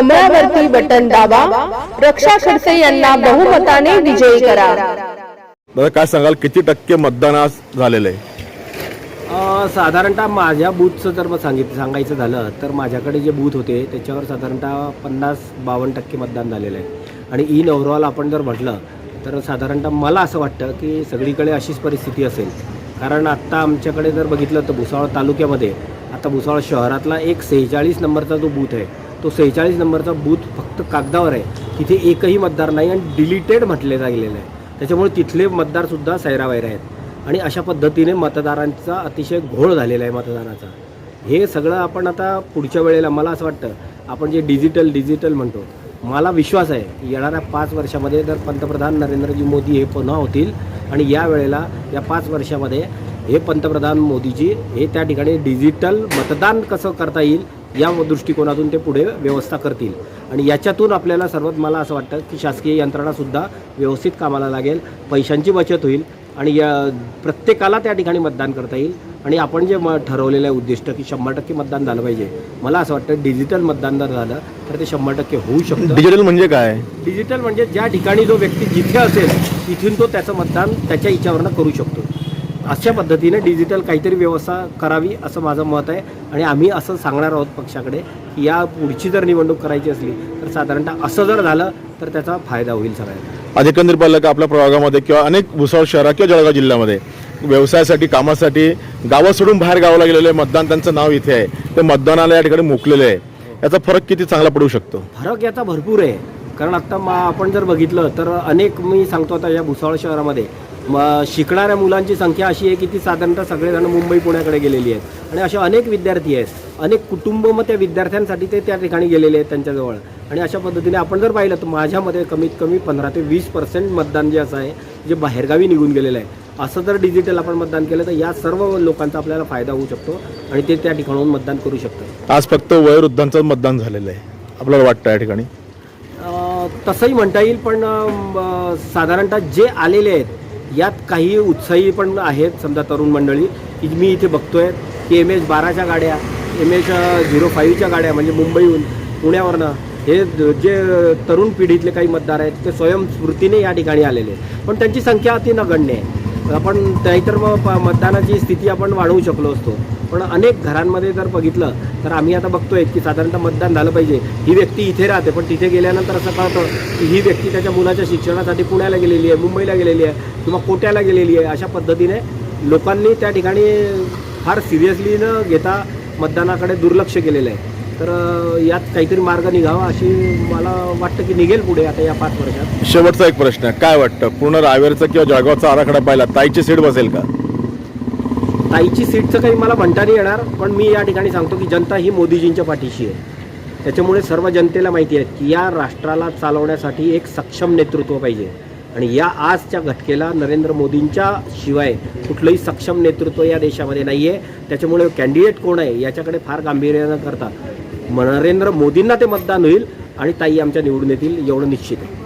कमळावरती button दाबा. रक्षा खडसे यांना बहुमताने विजयी करा. दादा काय सांगाल? किती टक्के मतदान आज झालेलं आहे? अ, साधारणतः माझ्या बूथचं जर मग सांगित सांगायचं झालं तर माझ्याकडे जे बूथ होते त्याच्यावर साधारणतः पन्नास बावन्न टक्के मतदान झालेलं आहे. आणि इन ओव्हरऑल आपण जर म्हटलं तर साधारणतः मला असं वाटतं की सगळीकडे अशीच परिस्थिती असेल. कारण आत्ता आमच्याकडे जर बघितलं तर भुसावळ तालुक्यामध्ये आता भुसावळ शहरातला एक सेहेचाळीस नंबरचा जो बूथ आहे तो सेहेचाळीस नंबरचा बूथ फक्त कागदावर आहे. तिथे एकही मतदार नाही आणि डिलीटेड म्हटले गेलेलं आहे. त्याच्यामुळे तिथले मतदारसुद्धा सैरावैर आहेत. आणि अशा पद्धतीने मतदारांचा अतिशय घोळ झालेला आहे मतदानाचा. हे सगळं आपण आता पुढच्या वेळेला मला असं वाटतं आपण जे डिजिटल डिजिटल म्हणतो मला विश्वास आहे की येणाऱ्या पाच वर्षामध्ये जर पंतप्रधान नरेंद्रजी मोदी हे पुन्हा होतील आणि या वेळेला या पाच वर्षामध्ये हे पंतप्रधान मोदीजी हे त्या ठिकाणी डिजिटल मतदान कसं करता येईल या दृष्टिकोनातून ते पुढे व्यवस्था करतील. आणि याच्यातून आपल्याला सर्वात मला असं वाटतं की शासकीय यंत्रणासुद्धा व्यवस्थित कामाला लागेल पैशांची बचत होईल आणि या प्रत्येकाला त्या ठिकाणी मतदान करता येईल. आणि आपण जे म ठरवलेलं आहे उद्दिष्ट की शंभर टक्के मतदान झालं पाहिजे. मला असं वाटतं डिजिटल मतदान जर झालं तर ते शंभर टक्के होऊ शकतं. डिजिटल म्हणजे काय? डिजिटल म्हणजे ज्या ठिकाणी जो व्यक्ती जिथे असेल तिथून तो त्याचं मतदान त्याच्या इच्छावरनं करू शकतो. अशा पद्धतीने डिजिटल काहीतरी व्यवस्था करावी असं माझं मत आहे. आणि आम्ही असं सांगणार आहोत पक्षाकडे की या पुढची जर निवडणूक करायची असली तर साधारणतः असं जर झालं तर त्याचा फायदा होईल सगळ्यांना. आज एकंदरीत पाहिलं का आपल्या प्रभागामध्ये किंवा अनेक भुसावळ शहरात किंवा जळगाव जिल्ह्यामध्ये व्यवसायासाठी कामासाठी गावं सोडून बाहेर गावाला गेलेले मतदान त्यांचं नाव इथे आहे. ते मतदानाला या ठिकाणी मोकलेलं आहे. याचा फरक किती चांगला पडू शकतो? फरक याचा भरपूर आहे. कारण आत्ता मा आपण जर बघितलं तर अनेक मी सांगतो आता या भुसावळ शहरामध्ये म शिकणाऱ्या मुलांची संख्या अशी आहे की ती साधारणतः सगळेजण मुंबई पुण्याकडे गेलेली आहेत. आणि असे अनेक विद्यार्थी आहेत. अनेक कुटुंब मग त्या विद्यार्थ्यांसाठी ते त्या ठिकाणी गेलेले आहेत त्यांच्याजवळ. आणि अशा पद्धतीने आपण जर पाहिलं तर माझ्यामध्ये कमीत कमी पंधरा ते वीस पर्सेंट मतदान जे असं आहे जे बाहेरगावी निघून गेलेलं आहे. असं जर डिजिटल आपण मतदान केलं तर या सर्व लोकांचा आपल्याला फायदा होऊ शकतो आणि ते त्या ठिकाणाहून मतदान करू शकतात. आज फक्त वयोवृद्धांचं मतदान झालेलं आहे. आपल्याला वाटतं या ठिकाणी? तसंही म्हणता येईल पण साधारणतः जे आलेले आहेत यात काही उत्साही पण आहेत समजा तरुण मंडळी की मी इथे बघतोय की एम एच बाराच्या गाड्या एम एच झिरो फाईव्हच्या गाड्या म्हणजे मुंबईहून पुण्यावरनं हे जे तरुण पिढीतले काही मतदार आहेत ते स्वयंस्फूर्तीने या ठिकाणी आलेले आहेत. पण त्यांची संख्या अति नगण्य आहे. आपण नाहीतर मग प- मतदानाची स्थिती आपण वाढवू शकलो असतो. पण अनेक घरांमध्ये जर बघितलं तर आम्ही आता बघतोय की साधारणतः मतदान झालं पाहिजे. ही व्यक्ती इथे राहते पण तिथे गेल्यानंतर असं कळतं की ही व्यक्ती त्याच्या मुलाच्या शिक्षणासाठी पुण्याला गेलेली आहे मुंबईला गेलेली आहे किंवा कोट्याला गेलेली आहे अशा पद्धतीने लोकांनी त्या ठिकाणी फार सिरियसली न घेता मतदानाकडे दुर्लक्ष केलेलं आहे. तर यात काहीतरी मार्ग निघावा अशी मला वाटतं की निघेल पुढे आता या पाच वर्षात. शेवटचा एक प्रश्न आहे. काय वाटतं? पूर्ण रावेरचा किंवा जळगावचा आराखडा पाहिला ताईची सीट बसेल का? ताईची सीटचं काही मला म्हणता नाही येणार पण मी या ठिकाणी सांगतो की जनता ही मोदीजींच्या पाठीशी आहे. त्याच्यामुळे सर्व जनतेला माहिती आहे की या राष्ट्राला चालवण्यासाठी एक सक्षम नेतृत्व पाहिजे. आणि या आजच्या घटकेला नरेंद्र मोदींच्या शिवाय कुठलंही सक्षम नेतृत्व या देशामध्ये नाही आहे त्याच्यामुळे कॅन्डिडेट कोण आहे याच्याकडे फार गांभीर्यानं करतात म- नरेंद्र मोदींना ते मतदान होईल आणि ताई आमच्या निवडून येतील एवढं निश्चित आहे.